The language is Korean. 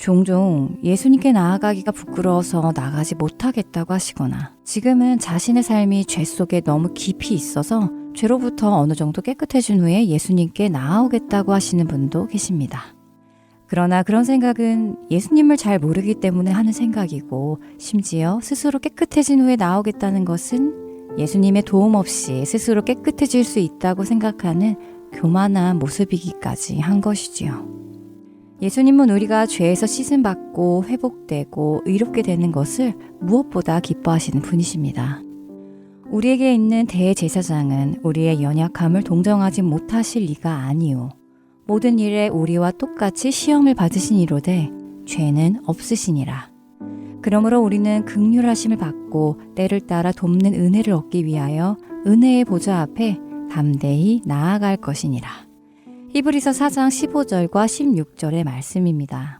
종종 예수님께 나아가기가 부끄러워서 나가지 못하겠다고 하시거나 지금은 자신의 삶이 죄 속에 너무 깊이 있어서 죄로부터 어느 정도 깨끗해진 후에 예수님께 나아오겠다고 하시는 분도 계십니다. 그러나 그런 생각은 예수님을 잘 모르기 때문에 하는 생각이고 심지어 스스로 깨끗해진 후에 나오겠다는 것은 예수님의 도움 없이 스스로 깨끗해질 수 있다고 생각하는 교만한 모습이기까지 한 것이지요. 예수님은 우리가 죄에서 씻음 받고 회복되고 의롭게 되는 것을 무엇보다 기뻐하시는 분이십니다. 우리에게 있는 대제사장은 우리의 연약함을 동정하지 못하실 리가 아니오. 모든 일에 우리와 똑같이 시험을 받으신 이로되 죄는 없으시니라. 그러므로 우리는 극률하심을 받고 때를 따라 돕는 은혜를 얻기 위하여 은혜의 보좌 앞에 담대히 나아갈 것이니라. 히브리서 4장 15절과 16절의 말씀입니다.